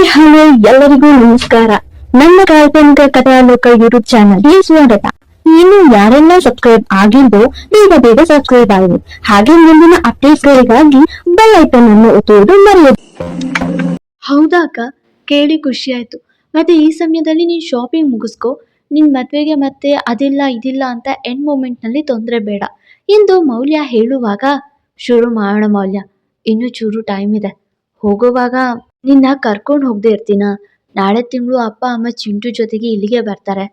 Hi hello ಎಲ್ಲರಿಗೂ ನಮಸ್ಕಾರ. ನನ್ನ ಕಾಲ್ಪನಿಕ ಕಥಾಲೋಕ ಯೂಟ್ಯೂಬ್ ಚಾನಲ್ಗೆ ಸ್ವಾಗತ. ಇನ್ನು ಯಾರೆಲ್ಲ ಸಬ್ಸ್ಕ್ರೈಬ್ ಆಗಿಲ್ವೋ, ಬೇಗ ಬೇಗ ಸಬ್ಸ್ಕ್ರೈಬ್ ಆಗಿ ಹಾಗೆ ಮುಂದಿನ ಅಪ್ಡೇಟ್ಸ್ಗಳಿಗಾಗಿ ಬೆಲ್ ಐಕನ್ ಅನ್ನು ಒತ್ತುವುದು ಮರೆಯದು. ಹೌದಾಕ ಕೇಳಿ ಖುಷಿ ಆಯ್ತು ಮತ್ತೆ ಈ ಸಮಯದಲ್ಲಿ ನೀನ್ ಶಾಪಿಂಗ್ ಮುಗಿಸ್ಕೊ. ನಿನ್ ಮದ್ವೆಗೆ ಮತ್ತೆ ಅದಿಲ್ಲ, ಇದಿಲ್ಲ ಅಂತ ಎಂಡ್ ಮೂಮೆಂಟ್ನಲ್ಲಿ ತೊಂದರೆ ಬೇಡ. ಇಂದು ಮೌಲ್ಯ ಹೇಳುವಾಗ, ಶುರು ಮಾಡೋಣ ಮೌಲ್ಯ. ಇನ್ನು ಚೂರು ಟೈಮ್ ಇದೆ. ಹೋಗುವಾಗ ನಿನ್ನ ಕರ್ಕೊಂಡು ಹೋಗದೆ ಇರ್ತೀನ? ನಾಳೆ ತಿಂಗಳು ಅಪ್ಪ, ಅಮ್ಮ ಚಿಂಟು ಜೊತೆಗೆ ಇಲ್ಲಿಗೆ ಬರ್ತಾರೆ.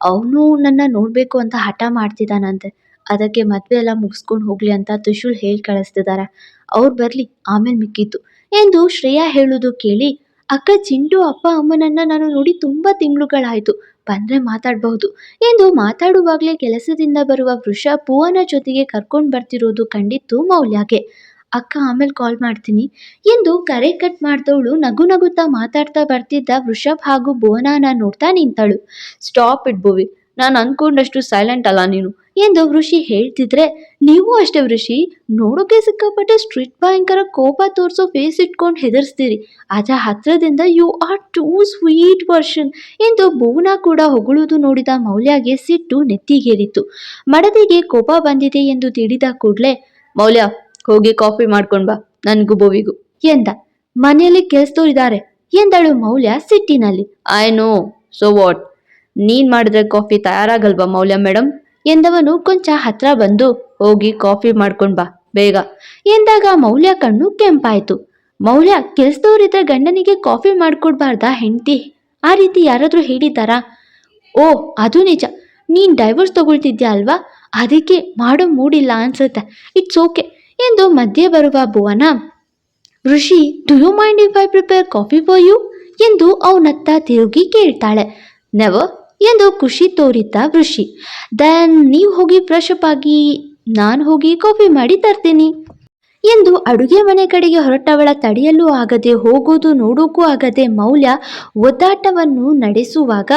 ಅವನು ನನ್ನ ನೋಡಬೇಕು ಅಂತ ಹಠ ಮಾಡ್ತಿದ್ದಾನಂತೆ ಅದಕ್ಕೆ ಮದುವೆ ಎಲ್ಲ ಮುಗಿಸ್ಕೊಂಡು ಹೋಗ್ಲಿ ಅಂತ ತುಶೂಲ್ ಹೇಳಿ ಕಳಿಸ್ತಿದ್ದಾರೆ ಅವ್ರು ಬರಲಿ, ಆಮೇಲೆ ಮಿಕ್ಕಿತ್ತು ಎಂದು ಶ್ರೇಯಾ ಹೇಳುವುದು ಕೇಳಿ, ಅಕ್ಕ, ಚಿಂಟು, ಅಪ್ಪ, ಅಮ್ಮನನ್ನ ನಾನು ನೋಡಿ ತುಂಬಾ ತಿಂಗಳುಗಳಾಯ್ತು. ಬಂದ್ರೆ ಮಾತಾಡಬಹುದು. ಎಂದು ಮಾತಾಡುವಾಗಲೇ ಕೆಲಸದಿಂದ ಬರುವ ವೃಷ ಪೂವನ ಜೊತೆಗೆ ಕರ್ಕೊಂಡು ಬರ್ತಿರೋದು ಕಂಡಿತ್ತು ಮೌಲ್ಯಗೆ ಅಕ್ಕ ಆಮೇಲೆ ಕಾಲ್ ಮಾಡ್ತೀನಿ. ಎಂದು ಕರೆ ಕಟ್ ಮಾಡ್ದವಳು ನಗು ನಗುತ್ತಾ ಮಾತಾಡ್ತಾ ಬರ್ತಿದ್ದ ವೃಷಭ್ ಹಾಗೂ ಭುವನಾನ ನೋಡ್ತಾ ನಿಂತಳು. ಸ್ಟಾಪ್ ಇಟ್ ನಾನು ಅನ್ಕೊಂಡಷ್ಟು ಸೈಲೆಂಟ್ ಅಲ್ಲ ನೀನು ಎಂದು ಋಷಿ ಹೇಳ್ತಿದ್ರೆ, ನೀವು ಅಷ್ಟೇ ವೃಷಿ. ನೋಡೋಕೆ ಸಿಕ್ಕಾಪಟ್ಟೆ ಸ್ಟ್ರಿಟ್ ಭಯಂಕರ ಕೋಪ ತೋರಿಸೋ ಫೇಸ್ ಇಟ್ಕೊಂಡು ಹೆದರ್ಸ್ತೀರಿ. ಆದ್ರೆ ಹತ್ರದಿಂದ you are too sweet version ಎಂದು ಭುವನ ಕೂಡ ಹೊಗಳುವುದು ನೋಡಿದ ಮೌಲ್ಯಗೆ ಸಿಟ್ಟು ನೆತ್ತಿಗೇರಿತ್ತು ಮಡದಿಗೆ ಕೋಪ ಬಂದಿದೆ ಎಂದು ತಿಳಿದ ಕೂಡಲೇ, ಮೌಲ್ಯ ಹೋಗಿ ಕಾಫಿ ಮಾಡ್ಕೊಂಡ್ ಬಾ, ನನ್ಗೂ ಬೋವಿಗೂ. ಎಂದ, ಮನೆಯಲ್ಲಿ ಕೆಲ್ಸದವ್ರು ಇದ್ದಾರೆ ಎಂದಳು Maulya ಸಿಟ್ಟಿನಲ್ಲಿ. I know, so what? ನೀನ್ ಮಾಡಿದ್ರೆ ಕಾಫಿ ತಯಾರಾಗಲ್ವಾ ಮೌಲ್ಯ ಮೇಡಮ್ ಎಂದವನು ಕೊಂಚ ಹತ್ರ ಬಂದು, ಹೋಗಿ ಕಾಫಿ ಮಾಡ್ಕೊಂಡ್ ಬಾ, ಬೇಗ. ಎಂದಾಗ ಮೌಲ್ಯ ಕಣ್ಣು ಕೆಂಪಾಯ್ತು. ಮೌಲ್ಯ ಕೆಲ್ಸದವ್ರಿದ್ರೆ ಗಂಡನಿಗೆ ಕಾಫಿ ಮಾಡ್ಕೊಡ್ಬಾರ್ದ ಹೆಂಡತಿ? ಆ ರೀತಿ ಯಾರಾದ್ರೂ ಹೇಳಿದ್ದಾರಾ? ಓ, ಅದು ನಿಜ. ನೀನ್ ಡೈವರ್ಸ್ ತಗೊಳ್ತಿದ್ಯಾ ಅಲ್ವಾ? ಅದಕ್ಕೆ ಮಾಡೋ ಮೂಡಿಲ್ಲ ಅನ್ಸುತ್ತೆ. ಇಟ್ಸ್ ಓಕೆ ಎಂದು ಮಧ್ಯೆ ಬರುವ Bhuvana, Rishi do you mind if I prepare coffee for you ಎಂದು ಅವನತ್ತ ತಿರುಗಿ ಕೇಳ್ತಾಳೆ. ನವ? ಎಂದು ಖುಷಿ ತೋರಿದ್ದ ಋಷಿ. ದೆನ್, ನೀವು ಹೋಗಿ ಫ್ರೆಶ್ ಅಪ್ ಆಗಿ ನಾನು ಹೋಗಿ ಕಾಫಿ ಮಾಡಿ ತರ್ತೀನಿ ಎಂದು ಅಡುಗೆ ಮನೆ ಕಡೆಗೆ ಹೊರಟವಳ ತಡೆಯಲು ಆಗದೆ ಹೋಗೋದು ನೋಡೋಕ್ಕೂ ಆಗದೆ ಮೌಲ್ಯ ಒದ್ದಾಟವನ್ನು ನಡೆಸುವಾಗ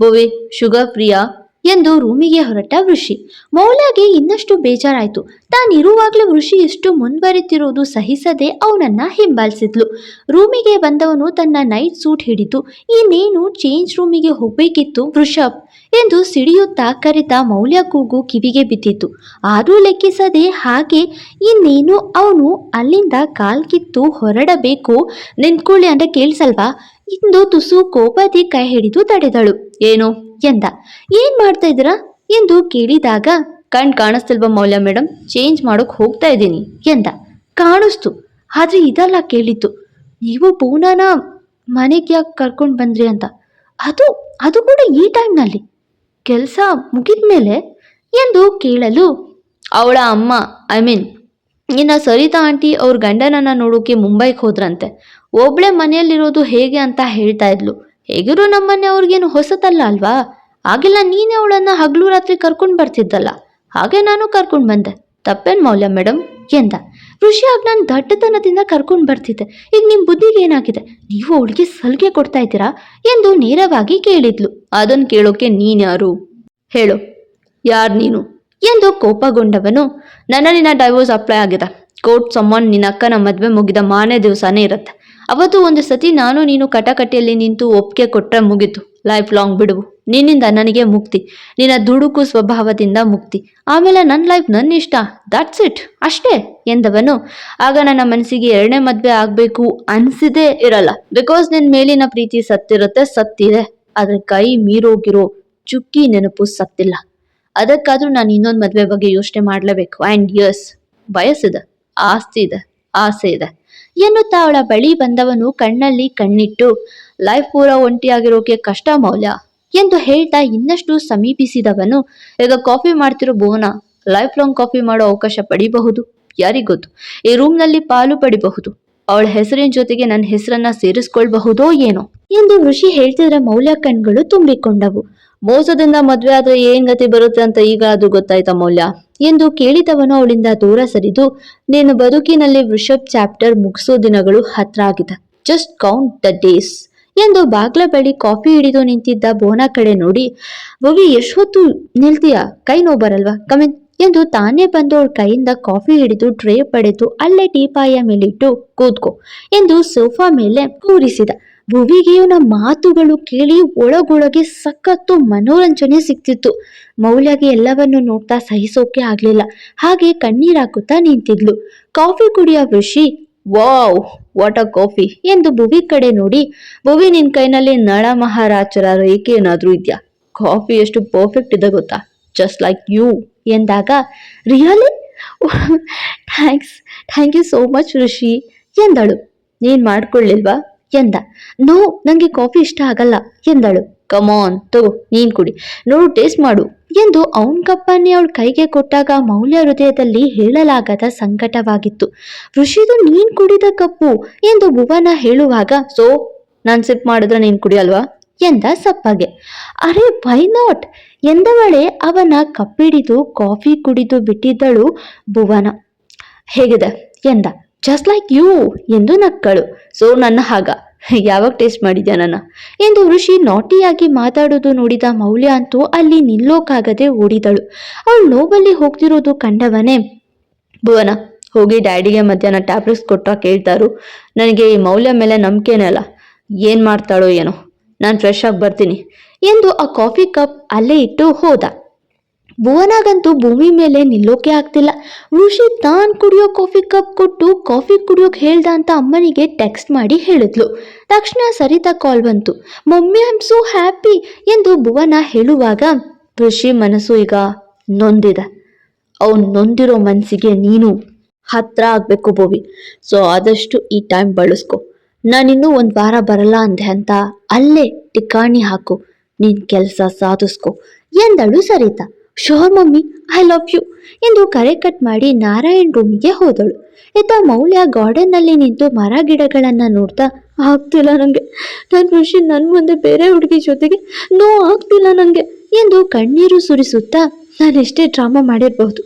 ಬೋವೆ ಶುಗರ್ ಫ್ರೀಯಾ ಎಂದು ರೂಮಿಗೆ ಹೊರಟ ವೃಷಿ. ಮೌಲ್ಯಗೆ ಇನ್ನಷ್ಟು ಬೇಜಾರಾಯಿತು. ತಾನಿರುವಾಗಲೂ ಋಷಿ ಎಷ್ಟು ಮುಂದುವರಿತಿರೋದು ಸಹಿಸದೆ ಅವನನ್ನ ಹಿಂಬಾಲಿಸಿದ್ಲು. ರೂಮಿಗೆ ಬಂದವನು ತನ್ನ ನೈಟ್ ಸೂಟ್ ಹಿಡಿದು, ಇನ್ನೇನು ಚೇಂಜ್ ರೂಮಿಗೆ ಹೋಗಬೇಕಿತ್ತು ವೃಷಭ್ ಎಂದು ಸಿಡಿಯುತ್ತಾ ಕರೆದ ಮೌಲ್ಯ ಕೂಗು ಕಿವಿಗೆ ಬಿದ್ದಿತ್ತು ಆದರೂ ಲೆಕ್ಕಿಸದೆ ಹಾಗೆ, ಇನ್ನೇನು, ಅವನು ಅಲ್ಲಿಂದ ಕಾಲ್ಕಿತ್ತು ಹೊರಡಬೇಕು. ನಿಂತ್ಕೊಳ್ಳಿ ಅಂತ ಕೇಳಿಸಲ್ವಾ? ಇಂದು ತುಸು ಕೋಪದಿ ಕೈ ಹಿಡಿದು ತಡೆದಳು. ಏನು? ಎಂದ. ಏನ್ ಮಾಡ್ತಾ ಇದ್ದೀರಾ? ಎಂದು ಕೇಳಿದಾಗ, ಕಣ್ ಕಾಣಿಸ್ತಿಲ್ವಾ ಮೌಲ್ಯ ಮೇಡಮ್ ಚೇಂಜ್ ಮಾಡೋಕ್ ಹೋಗ್ತಾ ಇದ್ದೀನಿ. ಎಂದ. ಕಾಣಿಸ್ತು. ಆದ್ರೆ ಇದಲ್ಲ ಕೇಳಿದ್ದು. ನೀವು ಪೂನಾನ ಮನೆಗೆ ಯಾಕೆ ಕರ್ಕೊಂಡು ಬಂದ್ರಿ ಅಂತ? ಅದು ಅದು ಕೂಡ ಈ ಟೈಮ್ನಲ್ಲಿ. ಕೆಲಸ ಮುಗಿದ ಮೇಲೆ ಎಂದು ಕೇಳಲು, ಅವಳ ಅಮ್ಮ, ಐ ಮೀನ್ ಇನ್ನು ಸರಿತಾ ಆಂಟಿ ಅವ್ರ ಗಂಡನನ್ನು ನೋಡೋಕೆ ಮುಂಬೈಗೆ ಹೋದ್ರಂತೆ. ಒಬ್ಳೆ ಮನೆಯಲ್ಲಿರೋದು ಹೇಗೆ ಅಂತ ಹೇಳ್ತಾ ಇದ್ಲು. ಹೇಗಿರೋ ನಮ್ಮನೆ ಅವ್ರಿಗೇನು ಹೊಸತಲ್ಲ ಅಲ್ವಾ? ಆಗೆಲ್ಲ ನೀನೇ ಅವಳನ್ನ ಹಗಲು ರಾತ್ರಿ ಕರ್ಕೊಂಡು ಬರ್ತಿದ್ದಲ್ಲ. ಹಾಗೆ ನಾನು ಕರ್ಕೊಂಡು ಬಂದೆ. ತಪ್ಪೇನ್ ಮೌಲ್ಯ ಮೇಡಮ್ ಎಂದ. ಋಷಿಯಾಗಿ ನಾನು ದಡ್ಡತನದಿಂದ ಕರ್ಕೊಂಡು ಬರ್ತಿದ್ದೆ. ಈಗ ನಿಮ್ಮ ಬುದ್ಧಿಗೆ ಏನಾಗಿದೆ? ನೀವು ಅವಳಿಗೆ ಸಲಿಗೆ ಕೊಡ್ತಾ ಇದ್ದೀರಾ? ಎಂದು ನೇರವಾಗಿ ಕೇಳಿದ್ಲು. ಅದನ್ನು ಕೇಳೋಕೆ ನೀನ್ಯಾರು? ಹೇಳು. ಯಾರು ನೀನು? ಎಂದು ಕೋಪಗೊಂಡವನು, ನನ್ನಲ್ಲಿನ ನಿನ್ನ ಡೈವೋರ್ಸ್ ಅಪ್ಲೈ ಆಗಿದೆ. ಕೋರ್ಟ್ ಸಮನ್ ನಿನ್ನ ಅಕ್ಕನ ಮದುವೆ ಮುಗಿದ ಮಾನೇ ದಿವಸನೇ ಇರುತ್ತೆ. ಅವತ್ತು ಒಂದು ಸತಿ ನಾನು ನೀನು ಕಟಕಟೆಯಲ್ಲಿ ನಿಂತು ಒಪ್ಪಿಗೆ ಕೊಟ್ಟರೆ ಮುಗೀತು. ಲೈಫ್ ಲಾಂಗ್ ಬಿಡುವು. ನಿನ್ನಿಂದ ನನಗೆ ಮುಕ್ತಿ. ನಿನ್ನ ದುಡುಕು ಸ್ವಭಾವದಿಂದ ಮುಕ್ತಿ. ಆಮೇಲೆ ನನ್ನ ಲೈಫ್ ನನ್ನ ಇಷ್ಟ ದಟ್ಸ್ ಇಟ್ ಅಷ್ಟೇ ಎಂದವನು. ಆಗ ನನ್ನ ಮನಸ್ಸಿಗೆ ಎರಡನೇ ಮದುವೆ ಆಗಬೇಕು ಅನಿಸಿದೇ ಇರಲ್ಲ. ಬಿಕಾಸ್ ನಿನ್ನ ಮೇಲಿನ ಪ್ರೀತಿ ಸತ್ತಿರುತ್ತೆ, ಸತ್ತಿದೆ. ಆದರೆ ಕೈ ಮೀರೋಗಿರೋ ಚುಕ್ಕಿ ನೆನಪು ಸತ್ತಿಲ್ಲ. ಅದಕ್ಕಾದ್ರೂ ನಾನು ಇನ್ನೊಂದು ಮದುವೆ ಬಗ್ಗೆ ಯೋಚನೆ ಮಾಡಲೇಬೇಕು. ಆ್ಯಂಡ್ ಯಸ್ ವಯಸ್ಸಿದೆ ಆಸ್ತಿ ಇದೆ, ಆಸೆ ಇದೆ. ಎನ್ನುತ್ತಾ ಅವಳ ಬಳಿ ಬಂದವನು ಕಣ್ಣಲ್ಲಿ ಕಣ್ಣಿಟ್ಟು, ಲೈಫ್ ಪೂರ ಒಂಟಿಯಾಗಿರೋಕೆ ಕಷ್ಟ ಮೌಲ್ಯ? ಎಂದು ಹೇಳ್ತಾ ಇನ್ನಷ್ಟು ಸಮೀಪಿಸಿದವನು, ಈಗ ಕಾಫಿ ಮಾಡ್ತಿರೋ ಭುವನ ಲೈಫ್ ಲಾಂಗ್ ಕಾಫಿ ಮಾಡೋ ಅವಕಾಶ ಪಡಿಬಹುದು? ಯಾರಿಗೊತ್ತು ಈ ರೂಮ್ನಲ್ಲಿ ಪಾಲು ಪಡಿಬಹುದು. ಅವಳ ಹೆಸರಿನ ಜೊತೆಗೆ ನನ್ನ ಹೆಸರನ್ನ ಸೇರಿಸ್ಕೊಳ್ಬಹುದೋ ಏನೋ? ಎಂದು ಋಷಿ ಹೇಳ್ತಿದ್ರೆ ಮೌಲ್ಯ ಕಣ್ಗಳು ತುಂಬಿಕೊಂಡವು. ಮೋಸದಿಂದ ಮದ್ವೆ ಆದ್ರೆ ಏನ್ ಗತಿ ಬರುತ್ತೆ ಅಂತ ಈಗ ಅದು ಗೊತ್ತಾಯ್ತ ಮೌಲ್ಯ? ಎಂದು ಕೇಳಿದವನು ಅವಳಿಂದ ದೂರ ಸರಿದು, ನೀನು ಬದುಕಿನಲ್ಲಿ ವೃಷಭ್ ಚಾಪ್ಟರ್ ಮುಗಿಸೋ ದಿನಗಳು ಹತ್ರ ಆಗಿದೆ. ಜಸ್ಟ್ ಕೌಂಟ್ ದ ಡೇಸ್ ಎಂದು ಬಾಗ್ಲ ಬಳಿ ಕಾಫಿ ಹಿಡಿದು ನಿಂತಿದ್ದ ಬೋನ ಕಡೆ ನೋಡಿ, ಭವಿ, ಎಷ್ಟೊತ್ತು ನಿಲ್ತೀಯ? ಕೈ ನೋವು ಬರಲ್ವಾ ಕಮಿನ್ ಎಂದು ತಾನೇ ಬಂದು ಅವಳ ಕೈಯಿಂದ ಕಾಫಿ ಹಿಡಿದು ಟ್ರೇ ಪಡೆದು ಅಲ್ಲೇ ಟೀಪಾಯ ಮೇಲಿಟ್ಟು ಕೂತ್ಕೋ ಎಂದು ಸೋಫಾ ಮೇಲೆ ಕೂರಿಸಿದ. ಭುವಿಗೆ ಇವನ ಮಾತುಗಳು ಕೇಳಿ ಒಳಗೊಳಗೆ ಸಖತ್ತು ಮನೋರಂಜನೆ ಸಿಕ್ತಿತ್ತು. ಮೌಲ್ಯಗೆ ಎಲ್ಲವನ್ನು ನೋಡ್ತಾ ಸಹಿಸೋಕೆ ಆಗ್ಲಿಲ್ಲ. ಹಾಗೆ ಕಣ್ಣೀರಾಕುತ್ತಾ ನಿಂತಿದ್ಲು. ಕಾಫಿ ಕುಡಿಯೋ Rishi, wow, what a coffee ಎಂದು ಭುವಿ ಕಡೆ ನೋಡಿ, ಭುವಿ, ನಿನ್ ಕೈನಲ್ಲಿ ನಳ ಮಹಾರಾಜರ ರೇಖೆ ಏನಾದ್ರೂ ಇದ್ಯಾ? ಕಾಫಿ ಎಷ್ಟು ಪರ್ಫೆಕ್ಟ್ ಇದೆ ಗೊತ್ತಾ? ಜಸ್ಟ್ ಲೈಕ್ ಯು ಎಂದಾಗ, really? Thanks, thank you so much Rishi ಎಂದಳು. ನೀನ್ ಮಾಡ್ಕೊಳ್ಳಿಲ್ವಾ? ಎಂದ. ನೋ, ನಂಗೆ ಕಾಫಿ ಇಷ್ಟ ಆಗಲ್ಲ, ಎಂದಳು. ಕಮಾನ್ ತಗೋ, ನೀನ್ ಕುಡಿ. ನೋಡು ಟೇಸ್ಟ್ ಮಾಡು, ಎಂದು ಅವನ್ ಕಪ್ಪನ್ನೇ ಅವಳ ಕೈಗೆ ಕೊಟ್ಟಾಗ ಮೌಲ್ಯ ಹೃದಯದಲ್ಲಿ ಹೇಳಲಾಗದ ಸಂಕಟವಾಗಿತ್ತು. ಋಷಿದು, ನೀನ್ ಕುಡಿದ ಕಪ್ಪು, ಎಂದು ಭುವನ ಹೇಳುವಾಗ, ಸೋ, ನಾನ್ ಸಿಪ್ ಮಾಡಿದ್ರೆ ನೀನ್ ಕುಡಿಯಲ್ವಾ ಎಂದ ಸಪ್ಪಗೆ. ಅರೆ ವೈ ನಾಟ್ ಎಂದವಳೆ ಅವನ ಕಪ್ಪಿಡಿದು ಕಾಫಿ ಕುಡಿದು ಬಿಟ್ಟಿದ್ದಳು ಭುವನ. ಹೇಗಿದೆ, ಎಂದ. ಜಸ್ಟ್ ಲೈಕ್ ಯು ಎಂದು ನಕ್ಕಳು. ಸೊ, ನನ್ನ ಹಾಗ. ಯಾವಾಗ ಟೇಸ್ಟ್ ಮಾಡಿದ್ಯಾ ನನ್ನ? ಎಂದು ಋಷಿ ನಾಟಿಯಾಗಿ ಮಾತಾಡೋದು ನೋಡಿದ ಮೌಲ್ಯ ಅಂತೂ ಅಲ್ಲಿ ನಿಲ್ಲೋಕಾಗದೆ ಓಡಿದಳು. ಅವಳು ನೋವಲ್ಲಿ ಹೋಗ್ತಿರೋದು ಕಂಡವನೇ, ಭುವನ, ಹೋಗಿ ಡ್ಯಾಡಿಗೆ ಮಧ್ಯಾಹ್ನ ಟ್ಯಾಬ್ಲೆಟ್ಸ್ ಕೊಟ್ಟ ಕೇಳ್ತಾರು. ನನಗೆ ಈ ಮೌಲ್ಯ ಮೇಲೆ ನಂಬಿಕೆನೇ ಅಲ್ಲ ಏನು ಮಾಡ್ತಾಳೋ ಏನೋ. ನಾನು ಫ್ರೆಶ್ ಆಗಿ ಬರ್ತೀನಿ. ಎಂದು ಆ ಕಾಫಿ ಕಪ್ ಅಲ್ಲೇ ಇಟ್ಟು ಹೋದ. ಭುವನಾಗಂತೂ ಭೂಮಿ ಮೇಲೆ ನಿಲ್ಲೋಕೆ ಆಗ್ತಿಲ್ಲ. ಋಷಿ ತಾನ್ ಕುಡಿಯೋ ಕಾಫಿ ಕಪ್ ಕೊಟ್ಟು ಕಾಫಿ ಕುಡಿಯೋಕೆ ಹೇಳ್ದ ಅಂತ ಅಮ್ಮನಿಗೆ ಟೆಕ್ಸ್ಟ್ ಮಾಡಿ ಹೇಳಿದ್ಲು. ತಕ್ಷಣ ಸರಿತಾ ಕಾಲ್ ಬಂತು. Mummy I am so happy ಎಂದು ಭುವನ ಹೇಳುವಾಗ ಋಷಿ ಮನಸ್ಸು ಈಗ ನೊಂದಿದೆ. ಅವನ್ ನೊಂದಿರೋ ಮನಸ್ಸಿಗೆ ನೀನು ಹತ್ರ ಆಗ್ಬೇಕು ಬೋವಿ ಸೊ ಆದಷ್ಟು ಈ ಟೈಮ್ ಬಳಸ್ಕೊ. ನಾನಿನ್ನೂ ಒಂದು ವಾರ ಬರಲ್ಲ ಅಂದೆ ಅಂತ ಅಲ್ಲೇ ಟಿಕಾಣಿ ಹಾಕು. ನಿನ್ ಕೆಲಸ ಸಾಧಿಸ್ಕೊ ಎಂದಳು Saritha. Sure mummy I love you ಎಂದು ಕರೆ ಕಟ್ ಮಾಡಿ ನಾರಾಯಣ್ ರೂಮಿಗೆ ಹೋದಳು. ಇತ್ತ ಮೌಲ್ಯ ಗಾರ್ಡನ್ನಲ್ಲಿ ನಿಂತು ಮರ ಗಿಡಗಳನ್ನು ನೋಡ್ತಾ, ಆಗ್ತಿಲ್ಲ ನನಗೆ ನನ್ನ ಋಷಿ ನನ್ನ ಮುಂದೆ ಬೇರೆ ಹುಡುಗಿ ಜೊತೆಗೆ, ನೋ, ಆಗ್ತಿಲ್ಲ ನನಗೆ ಎಂದು ಕಣ್ಣೀರು ಸುರಿಸುತ್ತಾ ನಾನು ಎಷ್ಟೇ ಡ್ರಾಮಾ ಮಾಡಿರಬಹುದು,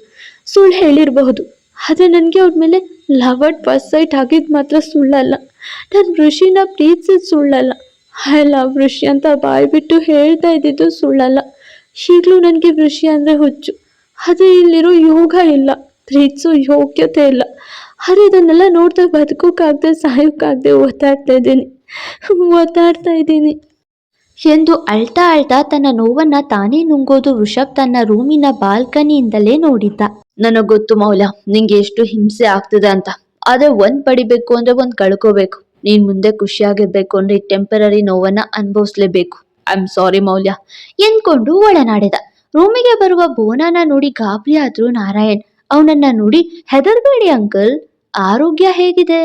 ಸುಳ್ಳು ಹೇಳಿರಬಹುದು, ಆದರೆ ನನಗೆ ಅವ್ರ ಮೇಲೆ ಲವ್ ಅಟ್ ಫಸ್ಟ್ ಸೈಟ್ ಆಗಿದ್ದು ಮಾತ್ರ ಸುಳ್ಳಲ್ಲ. ನನ್ನ ಋಷಿನ ಪ್ರೀತಿಸಿದ ಸುಳ್ಳಲ್ಲ. ಐ ಲವ್ ಋಷಿ ಅಂತ ಬಾಯಿ ಬಿಟ್ಟು ಹೇಳ್ತಾ ಇದ್ದಿದ್ದು ಸುಳ್ಳಲ್ಲ. ಈಗಲೂ ನನಗೆ ಋಷಿ ಅಂದರೆ ಹುಚ್ಚು. ಆದರೆ ಇಲ್ಲಿರೋ ಯೋಗ ಇಲ್ಲ, ಪ್ರೀತಿಸೋ ಯೋಗ್ಯತೆ ಇಲ್ಲ. ಆದರೆ ಇದನ್ನೆಲ್ಲ ನೋಡ್ತಾ ಬದುಕೋಕ್ಕಾಗದೆ, ಸಾಯೋಕ್ಕಾಗದೆ ಒತ್ತಾಡ್ತಾ ಇದ್ದೀನಿ. ಒತ್ತಾಡ್ತಾ ಇದ್ದೀನಿ. ಎಂದು ಅಳ್ತಾ ಅಳ್ತಾ ತನ್ನ ನೋವನ್ನ ತಾನೇ ನುಂಗೋದು ವೃಷಭ್ ತನ್ನ ರೂಮಿನ ಬಾಲ್ಕನಿಯಿಂದಲೇ ನೋಡಿದ್ದ. ನನಗೆ ಗೊತ್ತು ಮೌಲ್ಯ ನಿಂಗೆ ಎಷ್ಟು ಹಿಂಸೆ ಆಗ್ತದೆ ಅಂತ. ಆದರೆ ಒಂದ್ ಪಡಿಬೇಕು ಅಂದ್ರೆ ಒಂದ್ ಕಳ್ಕೋಬೇಕು. ನೀನು ಮುಂದೆ ಖುಷಿಯಾಗಿರ್ಬೇಕು ಅಂದ್ರೆ ಈ ಟೆಂಪರರಿ ನೋವನ್ನ ಅನುಭವಿಸ್ಲೇಬೇಕು. ಐ ಸಾರಿ ಮೌಲ್ಯ, ಎಂದ್ಕೊಂಡು ಒಳನಾಡಿದ ರೂಮಿಗೆ ಬರುವ ಬೋನಾನ ನೋಡಿ ಗಾಬರಿ ಆದ್ರು ನಾರಾಯಣ್. ಅವನನ್ನ ನೋಡಿ ಹೆದರ್ಬೇಡಿ ಅಂಕಲ್, ಆರೋಗ್ಯ ಹೇಗಿದೆ?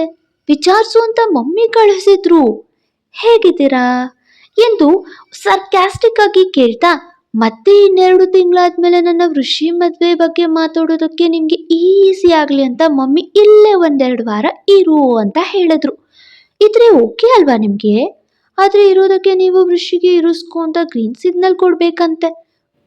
ವಿಚಾರಿಸು ಅಂತ ಮಮ್ಮಿ ಕಳಿಸಿದ್ರು. ಹೇಗಿದ್ದೀರಾ? ಎಂದು ಸರ್ಕ್ಯಾಸ್ಟಿಕ್ ಆಗಿ ಕೇಳ್ತಾ, ಮತ್ತೆ ಇನ್ನೆರಡು ತಿಂಗಳಾದ್ಮೇಲೆ ನನ್ನ ಋಷಿ ಮದ್ವೆ ಬಗ್ಗೆ ಮಾತಾಡೋದಕ್ಕೆ ನಿಮ್ಗೆ ಈಸಿ ಆಗ್ಲಿ ಅಂತ ಮಮ್ಮಿ ಇಲ್ಲೇ ಒಂದೆರಡು ವಾರ ಇರು ಅಂತ ಹೇಳಿದ್ರು. ಇದ್ರೆ ಓಕೆ ಅಲ್ವಾ ನಿಮ್ಗೆ? ಆದ್ರೆ ಇರೋದಕ್ಕೆ ನೀವು ವೃಷಿಗೆ ಇರಿಸ್ಕೊ ಅಂತ ಗ್ರೀನ್ ಸಿಗ್ನಲ್ ಕೊಡ್ಬೇಕಂತೆ.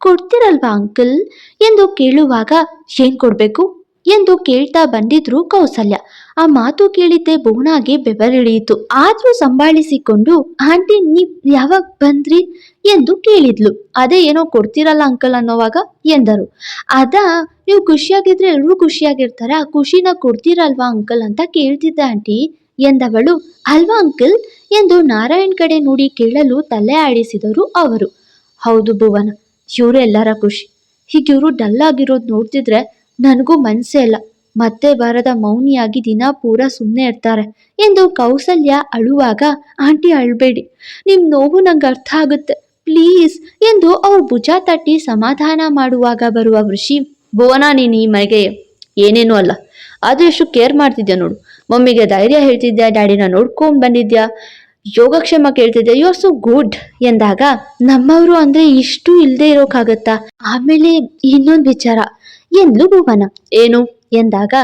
ಕೊಡ್ತೀರಲ್ವಾ ಅಂಕಲ್ ಎಂದು ಕೇಳುವಾಗ, ಏನ್ ಕೊಡ್ಬೇಕು? ಎಂದು ಕೇಳ್ತಾ ಬಂದಿದ್ರು ಕೌಸಲ್ಯ. ಆ ಮಾತು ಕೇಳಿದ್ದೆ ಬೋನಾಗೆ ಬೆವರಿಳಿಯಿತು ಆದ್ರೂ ಸಂಭಾಳಿಸಿಕೊಂಡು, ಆಂಟಿ, ನೀವ್ ಯಾವಾಗ ಬಂದ್ರಿ? ಎಂದು ಕೇಳಿದ್ಲು. ಅದೇ ಏನೋ ಕೊಡ್ತೀರಲ್ಲ ಅಂಕಲ್ ಅನ್ನೋವಾಗ? ಎಂದರು. ಅದ, ನೀವು ಖುಷಿಯಾಗಿದ್ರೆ ಎಲ್ಲರೂ ಖುಷಿಯಾಗಿರ್ತಾರೆ. ಆ ಖುಷಿನ ಕೊಡ್ತೀರಲ್ವಾ ಅಂಕಲ್ ಅಂತ ಕೇಳ್ತಿದ್ದೆ ಆಂಟಿ ಎಂದವಳು. ಅಲ್ವಾ ಅಂಕಲ್ ಎಂದು ನಾರಾಯಣ್ ಕಡೆ ನೋಡಿ ಕೇಳಲು ತಲೆ ಆಡಿಸಿದರು ಅವರು. ಹೌದು ಭುವನ ಎಲ್ಲರ ಖುಷಿ. ಹೀಗೆ ಇವರು ಡಲ್ ಆಗಿರೋದು ನೋಡ್ತಿದ್ರೆ ನನಗೂ ಮನಸ್ಸೇ ಇಲ್ಲ. ಮತ್ತೆ ಬಾರದ ಮೌನಿಯಾಗಿ ದಿನ ಪೂರ ಸುಮ್ಮನೆ ಇರ್ತಾರೆ ಎಂದು ಕೌಸಲ್ಯ ಅಳುವಾಗ, ಆಂಟಿ ಅಳ್ಬೇಡಿ ನಿಮ್ಮ ನೋವು ನಂಗೆ ಅರ್ಥ ಆಗುತ್ತೆ. ಪ್ಲೀಸ್, ಎಂದು ಅವ್ರ ಭುಜ ತಟ್ಟಿ ಸಮಾಧಾನ ಮಾಡುವಾಗ ಬರುವ ಋಷಿ ಭುವನ, ನೀನು ಈ ಮನೆಗೆ ಏನೇನೂ ಅಲ್ಲ. ಆದ್ರೆ ಎಷ್ಟು ಕೇರ್ ಮಾಡ್ತಿದ್ಯಾ ನೋಡು. ಮಮ್ಮಿಗೆ ಧೈರ್ಯ ಹೇಳ್ತಿದ್ಯಾ, ಡ್ಯಾಡಿನ ನೋಡ್ಕೊಂಡ್ ಬಂದಿದ್ಯಾ? ಯೋಗಕ್ಷೇಮ ಕೇಳ್ತಿದ್ದೆ ಯು ಆರ್ ಸೊ ಗುಡ್ ಎಂದಾಗ, ನಮ್ಮವರು ಅಂದ್ರೆ ಇಷ್ಟು ಇಲ್ದೇ ಇರೋಕ್ಕಾಗತ್ತಾ ಆಮೇಲೆ ಇನ್ನೊಂದು ವಿಚಾರ, ಎಂದ್ಲು ಭುವನ? ಏನು? ಎಂದಾಗ,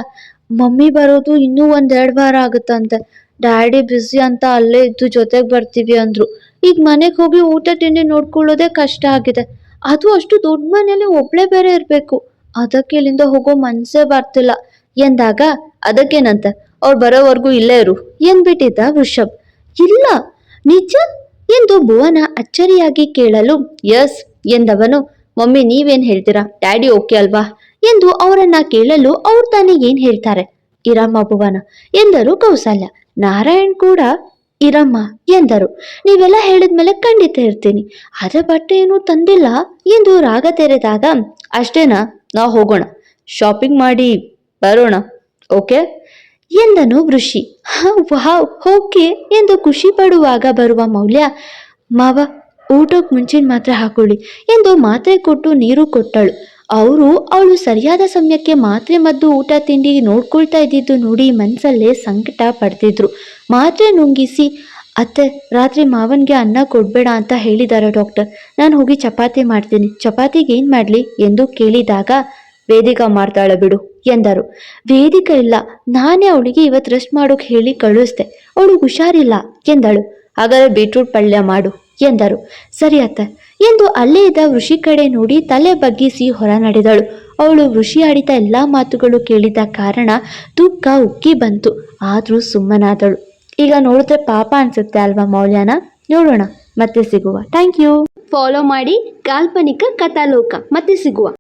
ಮಮ್ಮಿ ಬರೋದು ಇನ್ನೂ ಒಂದೆರಡು ವಾರ ಆಗುತ್ತಂತೆ. ಡ್ಯಾಡಿ ಬ್ಯುಸಿ ಅಂತ ಅಲ್ಲೇ ಇದ್ದು ಜೊತೆಗೆ ಬರ್ತೀವಿ ಅಂದ್ರು. ಈಗ ಮನೆಗೆ ಹೋಗಿ ಊಟ, ತಿಂಡಿ ನೋಡ್ಕೊಳ್ಳೋದೇ ಕಷ್ಟ ಆಗಿದೆ. ಅದು ಅಷ್ಟು ದೊಡ್ಡ ಮನೇಲಿ ಒಬ್ಳೆ ಬೇರೆ ಇರಬೇಕು. ಅದಕ್ಕೆ ಇಲ್ಲಿಂದ ಹೋಗೋ ಮನಸ್ಸೇ ಬರ್ತಿಲ್ಲ. ಎಂದಾಗ, ಅದಕ್ಕೇನಂತೆ? ಅವ್ರು ಬರೋವರೆಗೂ ಇಲ್ಲೇ ಇರು. ಎಂದ್ಬಿಟ್ಟಿದ್ದ ವೃಷಭ್? ಇಲ್ಲ. ನಿಜ? ಎಂದು ಭುವನ ಅಚ್ಚರಿಯಾಗಿ ಕೇಳಲು, ಯಸ್ ಎಂದವನು, ಮಮ್ಮಿ, ನೀವೇನ್ ಹೇಳ್ತೀರಾ? ಡ್ಯಾಡಿ ಓಕೆ ಅಲ್ವಾ? ಎಂದು ಅವರನ್ನ ಕೇಳಲು ಅವ್ರು ತಾನೇ ಏನ್ ಹೇಳ್ತಾರೆ? ಇರಮ್ಮ ಭುವನ ಎಂದರು ಕೌಸಲ್ಯ. ನಾರಾಯಣ್ ಕೂಡ ಇರಮ್ಮ ಎಂದರು. ನೀವೆಲ್ಲ ಹೇಳಿದ್ಮೇಲೆ ಖಂಡಿತ ಇರ್ತೀನಿ. ಅದ ಬಟ್ಟೆ ತಂದಿಲ್ಲ ಎಂದು ರಾಗ ತೆರೆದಾಗ, ಅಷ್ಟೇನಾ? ನಾವು ಹೋಗೋಣ. ಶಾಪಿಂಗ್ ಮಾಡಿ ಬರೋಣ. ಓಕೆ? ಎಂದನು ಋಷಿ. ವಾವ್, ಓಕೆ ಎಂದು ಖುಷಿ ಪಡುವಾಗ ಬರುವ ಮೌಲ್ಯ, ಮಾವ ಊಟಕ್ಕೆ ಮುಂಚಿನ ಮಾತ್ರೆ ಹಾಕೊಳ್ಳಿ ಎಂದು ಮಾತ್ರೆ ಕೊಟ್ಟು ನೀರು ಕೊಟ್ಟಳು. ಅವರು ಅವಳು ಸರಿಯಾದ ಸಮಯಕ್ಕೆ ಮಾತ್ರೆ ಮದ್ದು ಊಟ ತಿಂಡಿ ನೋಡ್ಕೊಳ್ತಾ ಇದ್ದಿದ್ದು ನೋಡಿ ಮನಸ್ಸಲ್ಲೇ ಸಂಕಟ ಪಡ್ತಿದ್ರು. ಮಾತ್ರೆ ನುಂಗಿಸಿ, ಅತ್ತೆ, ರಾತ್ರಿ ಮಾವನ್ಗೆ ಅನ್ನ ಕೊಡಬೇಡ ಅಂತ ಹೇಳಿದಾರ ಡಾಕ್ಟರ್. ನಾನು ಹೋಗಿ ಚಪಾತಿ ಮಾಡ್ತೀನಿ. ಚಪಾತಿಗೆ ಏನು ಮಾಡಲಿ? ಎಂದು ಕೇಳಿದಾಗ ವೇದಿಕಾ ಮಾಡ್ತಾಳೆ ಬಿಡು ಎಂದರು. ವೇದಿಕಾ ಇಲ್ಲ, ನಾನೇ ಅವಳಿಗೆ ಇವತ್ತು ರೆಸ್ಟ್ ಮಾಡೋಕೆ ಹೇಳಿ ಕಳಿಸ್ದೆ ಅವಳು ಹುಷಾರಿಲ್ಲ ಎಂದಳು. ಹಾಗಾದ್ರೆ ಬೀಟ್ರೂಟ್ ಪಲ್ಯ ಮಾಡು ಎಂದರು. ಸರಿ ಅತ್ತ ಎಂದು ಅಲ್ಲೇ ಇದ್ದ ಋಷಿ ಕಡೆ ನೋಡಿ ತಲೆ ಬಗ್ಗಿಸಿ ಹೊರ ನಡೆದಳು. ಅವಳು ಋಷಿ ಆಡಿದ ಎಲ್ಲ ಮಾತುಗಳು ಕೇಳಿದ ಕಾರಣ ದುಃಖ ಉಕ್ಕಿ ಬಂತು. ಆದರೂ ಸುಮ್ಮನಾದಳು. ಈಗ ನೋಡಿದ್ರೆ ಪಾಪ ಅನ್ಸುತ್ತೆ ಅಲ್ವಾ ಮೌಲ್ಯನ? ನೋಡೋಣ, ಮತ್ತೆ ಸಿಗುವ. ಥ್ಯಾಂಕ್ ಯು ಫಾಲೋ ಮಾಡಿ ಕಾಲ್ಪನಿಕ ಕಥಾಲೋಕ, ಮತ್ತೆ ಸಿಗುವ.